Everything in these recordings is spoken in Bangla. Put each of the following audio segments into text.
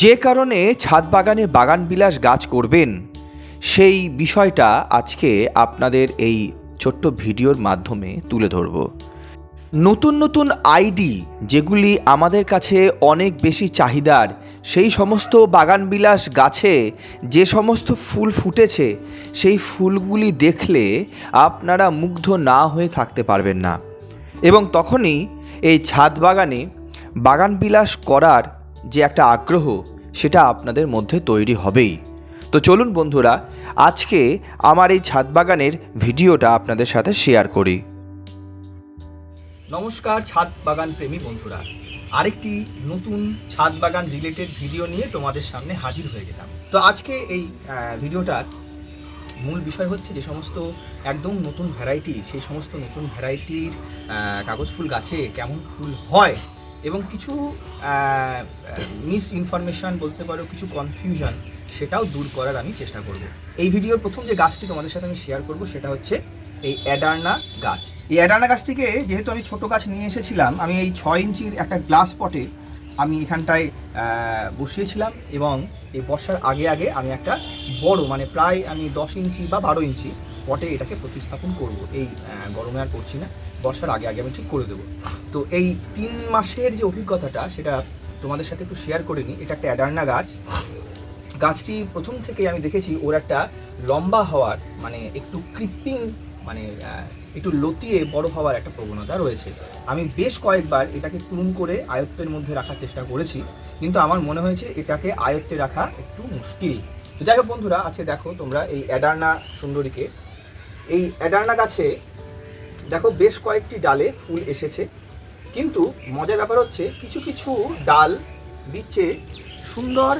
যে কারণে ছাদ বাগানে বাগান বিলাস গাছ করবেন, সেই বিষয়টা আজকে আপনাদের এই ছোট্ট ভিডিওর মাধ্যমে তুলে ধরব। নতুন নতুন আইডি যেগুলি আমাদের কাছে অনেক বেশি চাহিদার, সেই সমস্ত বাগানবিলাস গাছে যে সমস্ত ফুল ফুটেছে, সেই ফুলগুলি দেখলে আপনারা মুগ্ধ না হয়ে থাকতে পারবেন না। এবং তখনই এই ছাদ বাগানে বাগানবিলাস করার যে একটা আগ্রহ সেটা আপনাদের মধ্যে তৈরি হবেই। তো চলুন বন্ধুরা, আজকে আমার এই ছাদ বাগানের ভিডিওটা আপনাদের সাথে শেয়ার করি। নমস্কার ছাদ বাগান প্রেমী বন্ধুরা। আরেকটি নতুন ছাদ বাগান রিলেটেড ভিডিও নিয়ে তোমাদের সামনে হাজির হয়ে গেলাম। তো আজকে এই ভিডিওটার মূল বিষয় হচ্ছে যে সমস্ত একদম নতুন ভ্যারাইটি সেই সমস্ত নতুন ভ্যারাইটির কাগজ ফুল গাছে কেমন ফুল হয় এবং কিছু মিস ইনফরমেশন বলতে পারো, কিছু কনফিউশন সেটাও দূর করার আমি চেষ্টা করব। এই ভিডিওর প্রথম যে গাছটি তোমাদের সাথে আমি শেয়ার করব সেটা হচ্ছে এই অ্যাডার্না গাছ। এই অ্যাডার্না গাছটিকে যেহেতু আমি ছোট গাছ নিয়ে এসেছিলাম, আমি এই ছয় ইঞ্চির একটা গ্লাস পটে আমি এখানটায় বসিয়েছিলাম এবং এই বর্ষার আগে আগে আমি একটা বড় মানে প্রায় আমি দশ ইঞ্চি বা বারো ইঞ্চি পটে এটাকে প্রতিস্থাপন করব। এই গরমে আর করছি না বর্ষার আগে আগে আমি ঠিক করে দেবো। তো এই তিন মাসের যে অভিজ্ঞতাটা, সেটা তোমাদের সাথে একটু শেয়ার করে নিই। এটা একটা অ্যাডার্না গাছ। গাছটি প্রথম থেকে আমি দেখেছি, ওর একটা লম্বা হওয়ার মানে একটু ক্রিপিং মানে একটু লতিয়ে বড় হওয়ার একটা প্রবণতা রয়েছে। আমি বেশ কয়েকবার এটাকে পূরণ করে আয়ত্তের মধ্যে রাখার চেষ্টা করেছি, কিন্তু আমার মনে হয়েছে এটাকে আয়ত্তে রাখা একটু মুশকিল। তো যাই হোক বন্ধুরা, আজকে দেখো তোমরা এই অ্যাডার্না সুন্দরীকে। এই অ্যাডার্না গাছে দেখো বেশ কয়েকটি ডালে ফুল এসেছে। কিন্তু মজার ব্যাপার হচ্ছে কিছু কিছু ডাল দিচ্ছে সুন্দর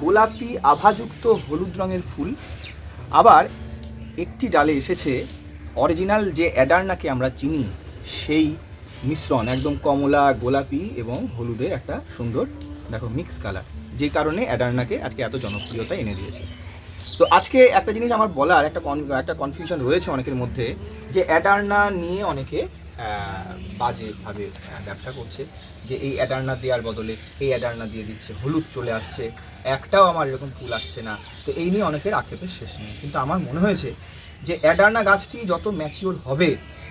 গোলাপি আভাযুক্ত হলুদ রঙের ফুল। আবার একটি ডালে এসেছে অরিজিনাল যে অ্যাডার্নাকে আমরা চিনি, সেই মিশ্রণ, একদম কমলা, গোলাপি এবং হলুদের একটা সুন্দর, দেখো মিক্স কালার যে কারণে অ্যাডার্নাকে আজকে এত জনপ্রিয়তা এনে দিয়েছে। তো আজকে একটা জিনিস আমার বলার, একটা একটা কনফিউশন রয়েছে অনেকের মধ্যে, যে অ্যাডার্না নিয়ে অনেকে বাজেভাবে ব্যবসা করছে, যে এই অ্যাডার্না দেওয়ার বদলে এই অ্যাডার্না দিয়ে দিচ্ছে, হলুদ চলে আসছে, একটাও আমার এরকম ফুল আসছে না। তো এই নিয়ে অনেকের আক্ষেপের শেষ নেই। কিন্তু আমার মনে হয়েছে যে অ্যাডার্না গাছটি যত ম্যাচিওর হবে,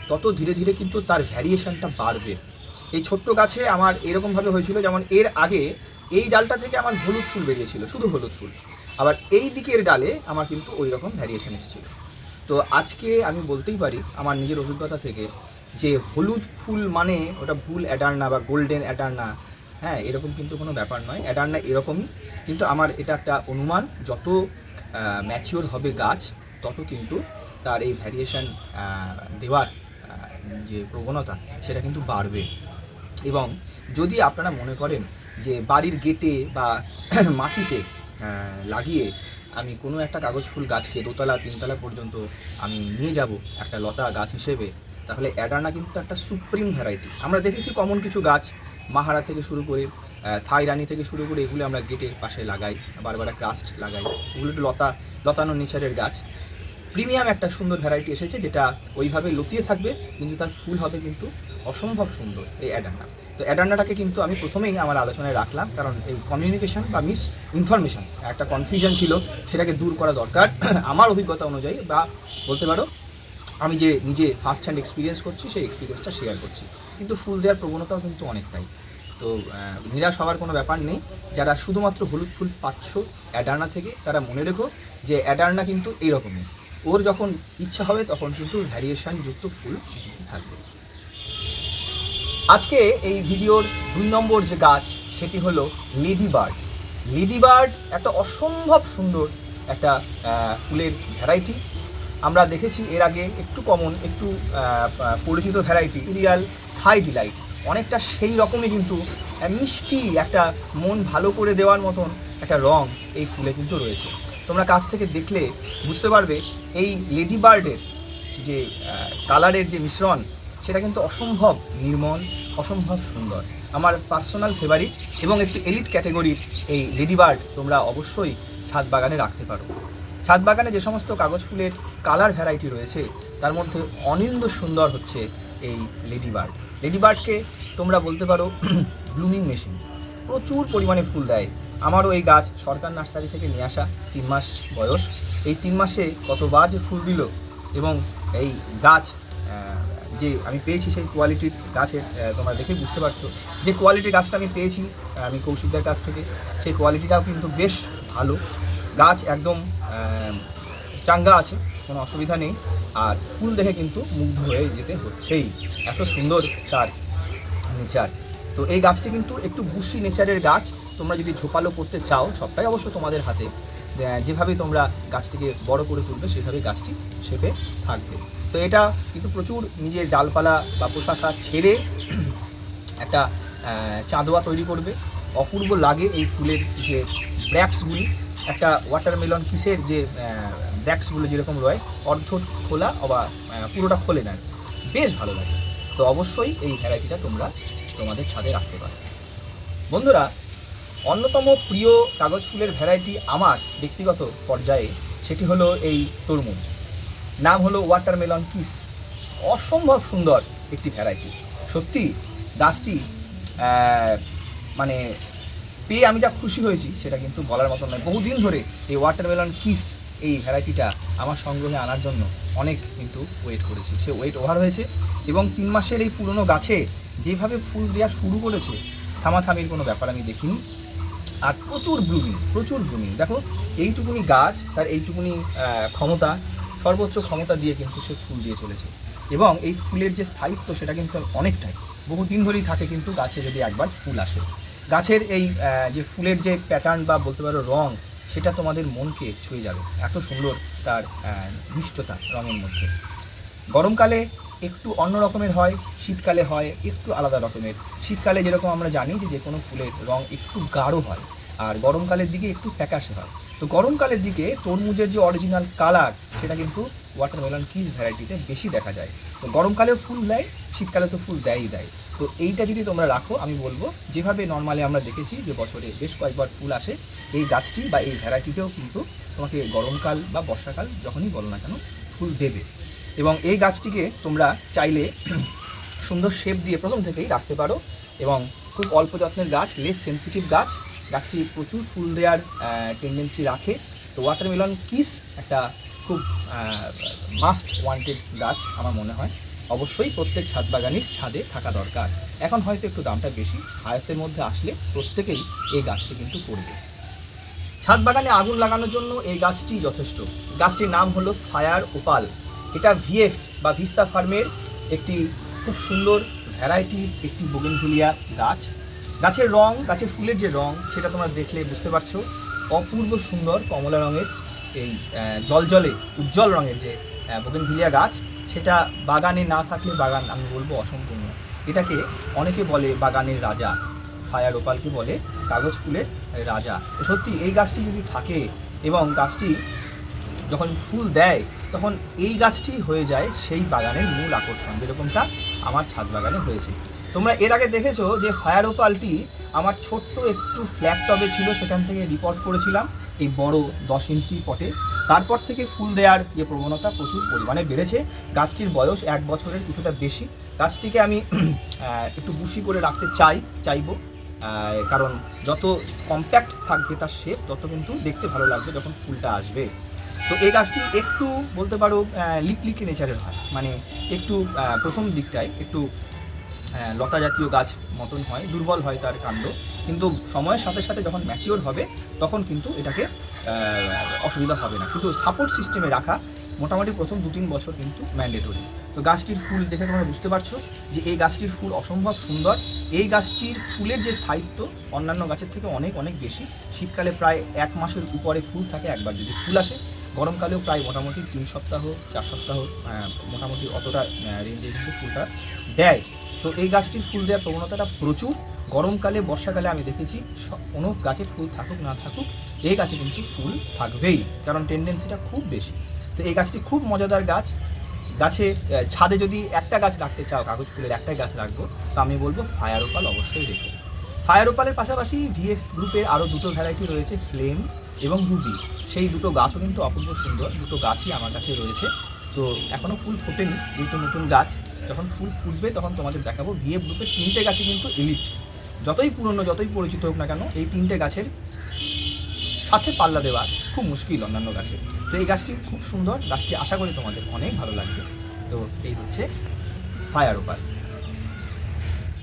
তত ধীরে ধীরে কিন্তু তার ভ্যারিয়েশনটা বাড়বে। এই ছোট্ট গাছে আমার এরকমভাবে হয়েছিল, যেমন এর আগে এই ডালটা থেকে আমার হলুদ ফুল বেরিয়েছিল, শুধু হলুদ ফুল। আবার এই দিকের ডালে আমার কিন্তু ওই রকম ভ্যারিয়েশন এসেছিল। তো আজকে আমি বলতেই পারি আমার নিজের অভিজ্ঞতা থেকে যে হলুদ ফুল মানে ওটা ভুল অ্যাডার্না বা গোল্ডেন অ্যাডার্না। হ্যাঁ এরকম কিন্তু কোনো ব্যাপার নয়। অ্যাডার্না এরকমই। কিন্তু আমার এটা একটা অনুমান, যত ম্যাচিওর হবে গাছ, তত কিন্তু তার এই ভ্যারিয়েশন দেওয়ার যে প্রবণতা, সেটা কিন্তু বাড়বে। এবং যদি আপনারা মনে করেন যে বাড়ির গেটে বা মাটিতে লাগিয়ে আমি কোনো একটা কাগজ ফুল গাছকে দোতলা, তিনতলা পর্যন্ত আমি নিয়ে যাব একটা লতা গাছ হিসেবে, তাহলে অ্যাডানা কিন্তু একটা সুপ্রিম ভ্যারাইটি। আমরা দেখেছি কমন কিছু গাছ, মাহারা থেকে শুরু করে থাইরানি থাই রানী থেকে শুরু করে এগুলো আমরা গেটের পাশে লাগাই, বারবার ক্রাস্ট লাগাই। এগুলো একটু লতা, লতানো নেচারের গাছ। প্রিমিয়াম একটা সুন্দর ভ্যারাইটি এসেছে যেটা ওইভাবে লতিয়ে থাকবে, কিন্তু তার ফুল হবে কিন্তু অসম্ভব সুন্দর এই অ্যাডান্না তো অ্যাডান্নাটাকে কিন্তু আমি প্রথমেই আমার আলোচনায় রাখলাম, কারণ এই কমিউনিকেশন বা মিস ইনফরমেশন একটা কনফিউশন ছিল, সেটাকে দূর করা দরকার। আমার অভিজ্ঞতা অনুযায়ী বা বলতে পারো, আমি যে নিজে ফার্স্ট হ্যান্ড এক্সপিরিয়েন্স করছি, সেই এক্সপিরিয়েন্সটা শেয়ার করছি। কিন্তু ফুল দেওয়ার প্রবণতাও কিন্তু অনেকটাই। তো নিরাশ হওয়ার কোনো ব্যাপার নেই। যারা শুধুমাত্র হলুদ ফুল পাচ্ছ অ্যাডার্না থেকে, তারা মনে রেখো যে অ্যাডার্না কিন্তু এইরকমই। ওর যখন ইচ্ছা হবে তখন কিন্তু ভ্যারিয়েশন যুক্ত ফুল থাকবে। আজকে এই ভিডিওর দুই নম্বর যে গাছ, সেটি হলো লেডি বার্ড লেডি বার্ড একটা অসম্ভব সুন্দর একটা ফুলের ভ্যারাইটি আমরা দেখেছি এর আগে একটু কমন একটু পরিচিত ভ্যারাইটি রিয়াল থাই ডিলাইট অনেকটা সেই রকমই কিন্তু মিষ্টি একটা, মন ভালো করে দেওয়ার মতন একটা রং এই ফুলে কিন্তু রয়েছে। তোমরা কাছ থেকে দেখলে বুঝতে পারবে এই লেডি বার্ডের যে কালারের যে মিশ্রণ, সেটা কিন্তু অসম্ভব নির্মল, অসম্ভব সুন্দর। আমার পার্সোনাল ফেভারিট এবং একটি এলিট ক্যাটেগরির এই লেডি বার্ড তোমরা অবশ্যই ছাদ বাগানে রাখতে পারো। ছাদ বাগানে যে সমস্ত কাগজ ফুলের কালার ভ্যারাইটি রয়েছে, তার মধ্যে অনিন্দ সুন্দর হচ্ছে এই লেডি বার্ড। লেডি বার্ডকে তোমরা বলতে পারো ব্লুমিং মেশিন প্রচুর পরিমাণে ফুল দেয়। আমারও এই গাছ সরকার নার্সারি থেকে নিয়ে আসা তিন মাস বয়স। এই তিন মাসে কতবার যে ফুল দিল এবং এই গাছ যে আমি পেয়েছি সেই কোয়ালিটির গাছের তোমরা দেখে বুঝতে পারছ। যে কোয়ালিটির গাছটা আমি পেয়েছি, আমি কৌশিকদের কাছ থেকে, সেই কোয়ালিটিটাও কিন্তু বেশ ভালো। গাছ একদম চাঙ্গা আছে, কোনো অসুবিধা নেই। আর ফুল দেখে কিন্তু মুগ্ধ হয়ে যেতে হচ্ছেই। এত সুন্দর তার নেচার। তো এই গাছটি কিন্তু একটু বুশি নেচারের গাছ। তোমরা যদি ঝোপালো করতে চাও, সবটাই অবশ্য তোমাদের হাতে। যেভাবে তোমরা গাছটিকে বড় করে তুলবে, সেভাবে গাছটি শেপে থাকবে। তো এটা কিন্তু প্রচুর নিজের ডালপালা বা পোশাকা ছেড়ে একটা চাঁদোয়া তৈরি করবে। অপূর্ব লাগে এই ফুলের যে ব্র্যাক্সগুলি। একটা ওয়াটারমেলন কিসের যে ব্র্যাক্সগুলো যেরকম রয়, অর্ধ খোলা বা পুরোটা খোলে না। বেশ ভালো লাগে। তো অবশ্যই এই ভ্যারাইটিটা তোমরা তোমাদের ছাদে রাখতে পারো। বন্ধুরা, অন্যতম প্রিয় কাগজ ফুলের ভ্যারাইটি আমার ব্যক্তিগত পর্যায়ে সেটি হলো এই তরমুজ। নাম হলো ওয়াটারমেলন কিস। অসম্ভব সুন্দর একটি ভ্যারাইটি। সত্যি গাছটি মানে পেয়ে আমি যা খুশি হয়েছি সেটা কিন্তু বলার মতো নয়। বহুদিন ধরে এই ওয়াটারমেলন কিস এই ভ্যারাইটিটা আমার সংগ্রহে আনার জন্য অনেক কিন্তু ওয়েট করেছি। সে ওয়েট ওভার হয়েছে এবং তিন মাসের এই পুরনো গাছে যেভাবে ফুল দেওয়া শুরু করেছে, থামাথামির কোনো ব্যাপার আমি দেখিনি। আর প্রচুর ব্লুমিং প্রচুর ব্লুমিং দেখো, এইটুকুনি গাছ তার এইটুকুনি ক্ষমতা, সর্বোচ্চ ক্ষমতা দিয়ে কিন্তু সে ফুল দিয়ে চলেছে। এবং এই ফুলের যে স্থায়িত্ব সেটা কিন্তু অনেকটাই, বহুদিন ধরেই থাকে কিন্তু গাছে যদি একবার ফুল আসে। গাছের এই যে ফুলের যে প্যাটার্ন বা বলতে পারো রং, সেটা তোমাদের মনকে ছুঁয়ে যাবে। এত সুন্দর তার মিষ্টতা রঙের মধ্যে। গরমকালে একটু অন্য রকমের হয়, শীতকালে হয়, একটু আলাদা রকমের। শীতকালে যেরকম আমরা জানি যে যে কোনো ফুলের রং একটু গাঢ় হয়, আর গরমকালের দিকে একটু ফ্যাকাশে হয়। তো গরমকালের দিকে তরমুজের যে অরিজিনাল কালার সেটা কিন্তু ওয়াটারমেলন কিস ভ্যারাইটিতে বেশি দেখা যায়। তো গরমকালেও ফুল দেয়, শীতকালে তো ফুল দেয়ই দেয়। তো এইটা যদি তোমরা রাখো, আমি বলব, যেভাবে নর্মালি আমরা দেখেছি যে বছরে বেশ কয়েকবার ফুল আসে, এই গাছটি বা এই ভ্যারাইটিতেও কিন্তু তোমাকে গরমকাল বা বর্ষাকাল যখনই বলো না কেন, ফুল দেবে। এবং এই গাছটিকে তোমরা চাইলে সুন্দর শেপ দিয়ে প্রথম থেকেই রাখতে পারো এবং খুব অল্প যত্নের গাছ লেস সেনসিটিভ গাছ। গাছটি প্রচুর ফুল দেওয়ার টেন্ডেন্সি রাখে। তো ওয়াটারমেলন কিস একটা খুব মাস্ট ওয়ান্টেড গাছ আমার মনে হয়। অবশ্যই প্রত্যেক ছাদ বাগানির ছাদে থাকা দরকার। এখন হয়তো একটু দামটা বেশি, আয়ত্তের মধ্যে আসলে প্রত্যেকেই এই গাছটি কিন্তু করবে। ছাদ বাগানে আগুন লাগানোর জন্য এই গাছটি যথেষ্ট। গাছটির নাম হলো ফায়ার ওপাল। এটা ভিএফ বা ভিস্তা ফার্মের একটি খুব সুন্দর ভ্যারাইটির একটি বোগেনভিলিয়া গাছ। গাছের রং, গাছের ফুলের যে রং, সেটা তোমরা দেখলে বুঝতে পারছ। অপূর্ব সুন্দর কমলা রঙের এই জলজলে, উজ্জ্বল রঙের যে বোগেনভিলিয়া গাছ, সেটা বাগানে না থাকলে বাগান, আমি বলব অসম্পূর্ণ। এটাকে অনেকে বলে বাগানের রাজা ফায়ার ওপালকে বলে কাগজ ফুলের রাজা। সত্যি, এই গাছটি যদি থাকে এবং গাছটি যখন ফুল দেয়, তখন এই গাছটি হয়ে যায় সেই বাগানের মূল আকর্ষণ, যেরকমটা আমার ছাদ বাগানে হয়েছে। তোমরা এর আগে দেখেছ যে ফায়ার ওপালটি আমার ছোট্ট একটু ফ্ল্যাট টবে ছিল, সেখান থেকে রিপোর্ট করেছিলাম এই বড় দশ ইঞ্চি পটে। তারপর থেকে ফুল দেওয়ার যে প্রবণতা প্রচুর পরিমাণে বেড়েছে। গাছটির বয়স এক বছরের কিছুটা বেশি। গাছটিকে আমি একটু বুশি করে রাখতে চাই, চাইব। কারণ যত কম্প্যাক্ট থাকবে তার শেপ তত কিন্তু দেখতে ভালো লাগবে যখন ফুলটা আসবে। তো এই গাছটি একটু বলতে পারো লিকলিকি নেচারের হয়। মানে একটু প্রথম দিকটায় একটু লতা জাতীয় গাছ মতন হয়, দুর্বল হয় তার কাণ্ড। কিন্তু সময়ের সাথে সাথে যখন ম্যাচিওর হবে, তখন কিন্তু এটাকে অসুবিধা হবে না। শুধু সাপোর্ট সিস্টেমে রাখা মোটামুটি প্রথম দু তিন বছর কিন্তু ম্যান্ডেটরি তো গাছটির ফুল দেখে তোমরা বুঝতে পারছ যে এই গাছটির ফুল অসম্ভব সুন্দর। এই গাছটির ফুলের যে স্থায়িত্ব অন্যান্য গাছের থেকে অনেক অনেক বেশি। শীতকালে প্রায় এক মাসের উপরে ফুল থাকে একবার যদি ফুল আসে। গরমকালেও প্রায় মোটামুটি তিন সপ্তাহ চার সপ্তাহ আহ, মোটামুটি অতটা রেঞ্জে কিন্তু ফুলটা দেয়। তো এই গাছটির ফুল দেওয়ার প্রবণতাটা প্রচুর। গরমকালে বর্ষাকালে আমি দেখেছি কোনো গাছে ফুল থাকুক না থাকুক এই গাছে কিন্তু ফুল থাকবেই। কারণ টেন্ডেন্সিটা খুব বেশি। তো এই গাছটি খুব মজাদার গাছ। গাছে ছাদে যদি একটা গাছ রাখতে চাও, কাগজ ফুলের একটাই গাছ রাখব, তো আমি বলব ফায়ার ওপাল অবশ্যই রেখো ফায়ার ওপালের পাশাপাশি ভিএফ গ্রুপের আরও দুটো ভ্যারাইটি রয়েছে, ফ্লেম এবং রুবি। সেই দুটো গাছও কিন্তু অপূর্ব সুন্দর, দুটো গাছই আমার কাছে রয়েছে। তো এখনও ফুল ফোটেনি যেহেতু নতুন গাছ। যখন ফুল ফুটবে, তখন তোমাদের দেখাবো। ভিএফ গ্রুপের তিনটে গাছে কিন্তু এলিট যতই পুরনো, যতই পরিচিত হোক না কেন, এই তিনটে গাছের সাথে পাল্লা দেওয়া খুব মুশকিল অন্যান্য গাছে। তো এই গাছটি খুব সুন্দর। গাছটি আশা করি তোমাদের অনেক ভালো লাগবে। তো এই হচ্ছে ফায়ার ওপার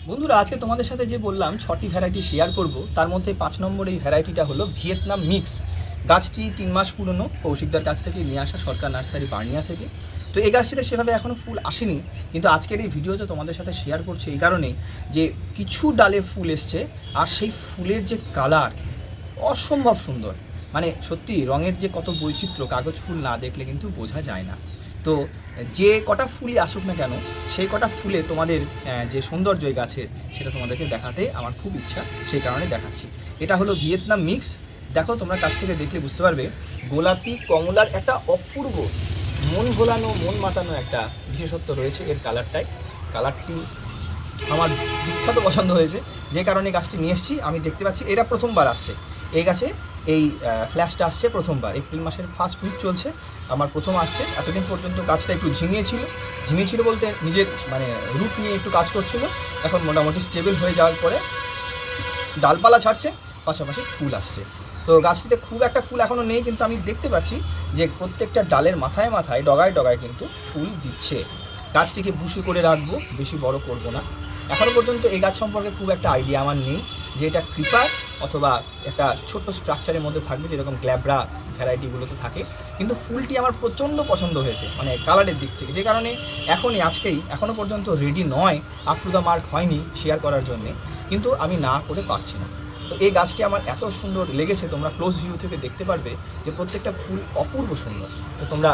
বন্ধুরা, আজকে তোমাদের সাথে যে বললাম, ছটি ভ্যারাইটি শেয়ার করব। তার মধ্যে পাঁচ নম্বর এই ভ্যারাইটিটা হলো ভিয়েতনাম মিক্স গাছটি তিন মাস পুরনো। কৌশিকদার কাছ থেকে নিয়ে আসা সরকার নার্সারি বার্নিয়া থেকে। তো এই গাছটিতে সেভাবে এখনও ফুল আসেনি। কিন্তু আজকের এই ভিডিওতে তোমাদের সাথে শেয়ার করছি এই কারণে যে কিছু ডালে ফুল এসছে। আর সেই ফুলের যে কালার অসম্ভব সুন্দর। মানে সত্যি রঙের যে কত বৈচিত্র্য, কাগজ ফুল না দেখলে কিন্তু বোঝা যায় না। তো যে কটা ফুলই আসুক না কেন, সেই কটা ফুলে তোমাদের যে সৌন্দর্য এই গাছের, সেটা তোমাদেরকে দেখাতে আমার খুব ইচ্ছা, সেই কারণে দেখাচ্ছি। এটা হলো ভিয়েতনাম মিক্স। দেখো তোমরা কাছ থেকে দেখলে বুঝতে পারবে, গোলাপি কমলার একটা অপূর্ব, মন ভোলানো মন মাতানো একটা বিশেষত্ব রয়েছে এর কালারটাই কালারটি আমার বিখ্যাত পছন্দ হয়েছে। যে কারণে গাছটি নিয়ে এসেছি, আমি দেখতে পাচ্ছি এরা প্রথমবার আসছে। এই গাছে এই ফ্ল্যাশটা আসছে প্রথমবার। এপ্রিল মাসের ফার্স্ট উইক চলছে। আমার প্রথম আসছে। এতদিন পর্যন্ত গাছটা একটু ঝিমিয়ে ছিল ঝিমিয়ে ছিল বলতে নিজের মানে রূপ নিয়ে একটু কাজ করছিল। এখন মোটামুটি স্টেবল হয়ে যাওয়ার পরে ডালপালা ছাড়ছে পাশাপাশি ফুল আসছে। তো গাছটিতে খুব একটা ফুল এখনও নেই, কিন্তু আমি দেখতে পাচ্ছি যে প্রত্যেকটা ডালের মাথায় মাথায়, ডগায় ডগায় কিন্তু ফুল দিচ্ছে। গাছটিকে বুশি করে রাখব, বেশি বড় করব না। এখনও পর্যন্ত এই গাছ সম্পর্কে খুব একটা আইডিয়া আমার নেই যে এটা ক্রিপার অথবা একটা ছোট্ট স্ট্রাকচারের মধ্যে থাকবে যেরকম গ্ল্যাবরা ভ্যারাইটিগুলোতে থাকে। কিন্তু ফুলটি আমার প্রচণ্ড পছন্দ হয়েছে মানে কালারের দিক থেকে। যে কারণে এখনই, আজকেই এখনও পর্যন্ত রেডি নয় আপ টু দ্য মার্ক হয়নি শেয়ার করার জন্যে। কিন্তু আমি না করে পারছি না। তো এই গাছটি আমার এত সুন্দর লেগেছে, তোমরা ক্লোজ ভিউ থেকে দেখতে পারবে যে প্রত্যেকটা ফুল অপূর্ব সুন্দর। তো তোমরা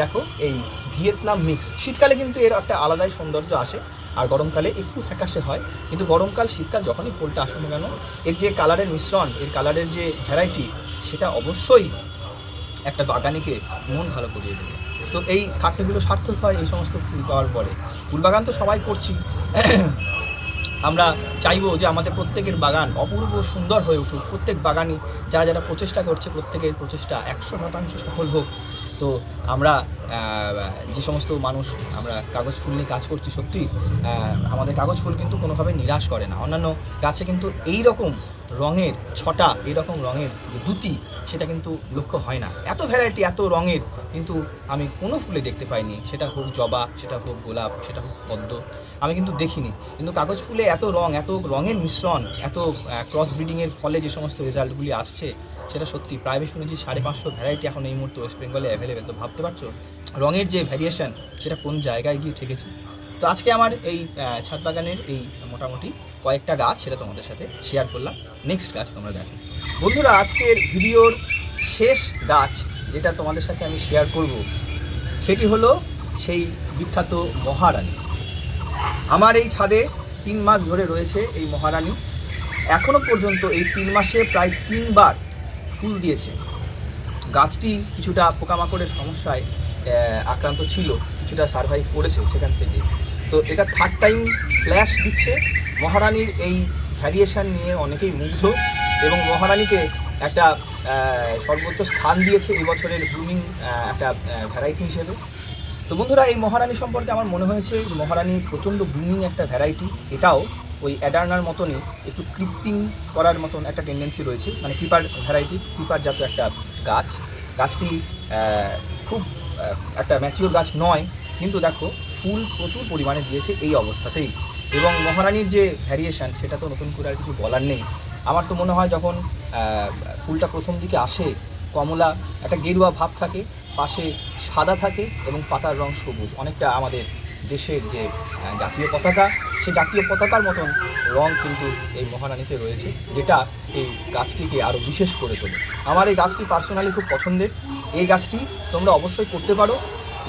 দেখো, এই ভিয়েতনাম মিক্স শীতকালে কিন্তু এর একটা আলাদাই সৌন্দর্য আসে, আর গরমকালে একটু ফ্যাকাশে হয়, কিন্তু গরমকাল, শীতকাল যখনই ফুলটা আসুক না কেন, এর যে কালারের মিশ্রণ, এর কালারের যে ভ্যারাইটি সেটা অবশ্যই একটা বাগানিকে মন ভালো করিয়ে দেবে। তো এই খাটনিগুলো সার্থক হয় এই সমস্ত ফুল পাওয়ার পরে। ফুল বাগান তো সবাই করছি। আমরা চাইব যে আমাদের প্রত্যেকের বাগান অপূর্ব সুন্দর হয়ে উঠুক। প্রত্যেক বাগানই যারা যারা প্রচেষ্টা করছে, প্রত্যেকের প্রচেষ্টা একশো শতাংশ সফল হোক। তো আমরা যে সমস্ত মানুষ আমরা কাগজ ফুল নিয়ে কাজ করছি সত্যি আমাদের কাগজ ফুল কিন্তু কোনোভাবে নিরাশ করে না। অন্যান্য গাছে কিন্তু এই রকম রঙের, ছটা এরকম রঙের যে দুটি সেটা কিন্তু লক্ষ্য হয় না। এত ভ্যারাইটি এত রঙের, কিন্তু আমি কোনো ফুলে দেখতে পাইনি। সেটা হোক জবা, সেটা হোক গোলাপ, সেটা হোক পদ্ম, আমি কিন্তু দেখিনি। কিন্তু কাগজ ফুলে এত রং, এত রঙের মিশ্রণ, এত ক্রস ব্রিডিংয়ের ফলে যে সমস্ত রেজাল্টগুলি আসছে, সেটা সত্যি প্রায় শুনেছি সাড়ে পাঁচশো ভ্যারাইটি এখন এই মুহূর্তে ওয়েস্ট বেঙ্গলে অ্যাভেলেবেল তো ভাবতে পারছ, রঙের যে ভ্যারিয়েশন সেটা কোন জায়গায় গিয়ে ঠেকেছে? তো আজকে আমার এই ছাদ বাগানের এই মোটামুটি কয়েকটা গাছ সেটা তোমাদের সাথে শেয়ার করলাম। নেক্সট গাছ তোমরা দেখো। বন্ধুরা, আজকের ভিডিওর শেষ গাছ যেটা তোমাদের সাথে আমি শেয়ার করব, সেটি হলো সেই বিখ্যাত মহারানী। আমার এই ছাদে তিন মাস ধরে রয়েছে এই মহারানী। এখনও পর্যন্ত এই তিন মাসে প্রায় তিনবার ফুল দিয়েছে। গাছটি কিছুটা পোকামাকড়ের সমস্যায় আক্রান্ত ছিল, কিছুটা সার্ভাইভ করেছে সেখান থেকে। তো এটা থার্ড টাইম ফ্ল্যাশ দিচ্ছে। মহারানীর এই ভ্যারিয়েশন নিয়ে অনেকেই মুগ্ধ এবং মহারানীকে একটা সর্বোচ্চ স্থান দিয়েছে এই বছরের ব্লুমিং একটা ভ্যারাইটি হিসেবে। তো বন্ধুরা, এই মহারানী সম্পর্কে আমার মনে হয়েছে মহারানী প্রচণ্ড ব্লুমিং একটা ভ্যারাইটি এটাও ওই অ্যাডার্নার মতনই একটু ক্রিপিং করার মতন একটা টেন্ডেন্সি রয়েছে। মানে ক্রিপার ভ্যারাইটি ক্রিপার জাত একটা গাছ। গাছটি খুব একটা ম্যাচিওর গাছ নয়, কিন্তু দেখো, ফুল প্রচুর পরিমাণে দিয়েছে এই অবস্থাতেই। এবং মহারানীর যে ভ্যারিয়েশন সেটা তো নতুন করে আর কিছু বলার নেই। আমার তো মনে হয় যখন ফুলটা প্রথম দিকে আসে, কমলা একটা গেরুয়া ভাব থাকে, পাশে সাদা থাকে এবং পাতার রং সবুজ। অনেকটা আমাদের দেশের যে জাতীয় পতাকা, সে জাতীয় পতাকার মতন রং কিন্তু এই মহারানীতে রয়েছে, যেটা এই গাছটিকে আরও বিশেষ করে তোলে। আমার এই গাছটি পার্সোনালি খুব পছন্দের। এই গাছটি তোমরা অবশ্যই করতে পারো।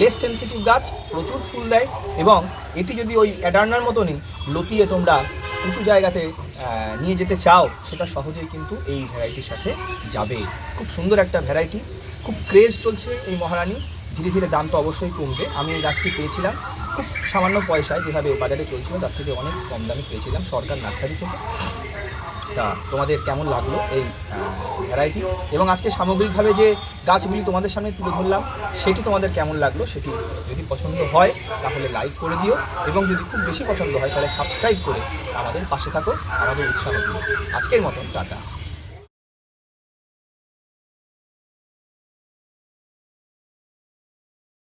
লেস সেনসিটিভ গাছ প্রচুর ফুল দেয় এবং এটি যদি ওই অ্যাডার্নার মতনই লতিয়ে তোমরা উঁচু জায়গাতে নিয়ে যেতে চাও, সেটা সহজেই কিন্তু এই ভ্যারাইটির সাথে যাবে। খুব সুন্দর একটা ভ্যারাইটি খুব ক্রেজ চলছে এই মহারানী। ধীরে ধীরে দাম তো অবশ্যই কমবে। আমি এই গাছটি পেয়েছিলাম খুব সামান্য পয়সায়, যেভাবে বাজারে চলছিল, তার থেকে অনেক কম দামে পেয়েছিলাম সরকার নার্সারি থেকে। তা তোমাদের কেমন লাগল এই ভ্যারাইটি এবং আজকে সামগ্রিকভাবে যে গাছগুলি তোমাদের সামনে তুলে ধরলাম, সেটি তোমাদের কেমন লাগল সেটি যদি পছন্দ হয়, তাহলে লাইক করে দিও। এবং যদি খুব বেশি পছন্দ হয়, তাহলে সাবস্ক্রাইব করে আমাদের পাশে থাকো, আমাদের উৎসাহ দিও। আজকের মতন, টাটা।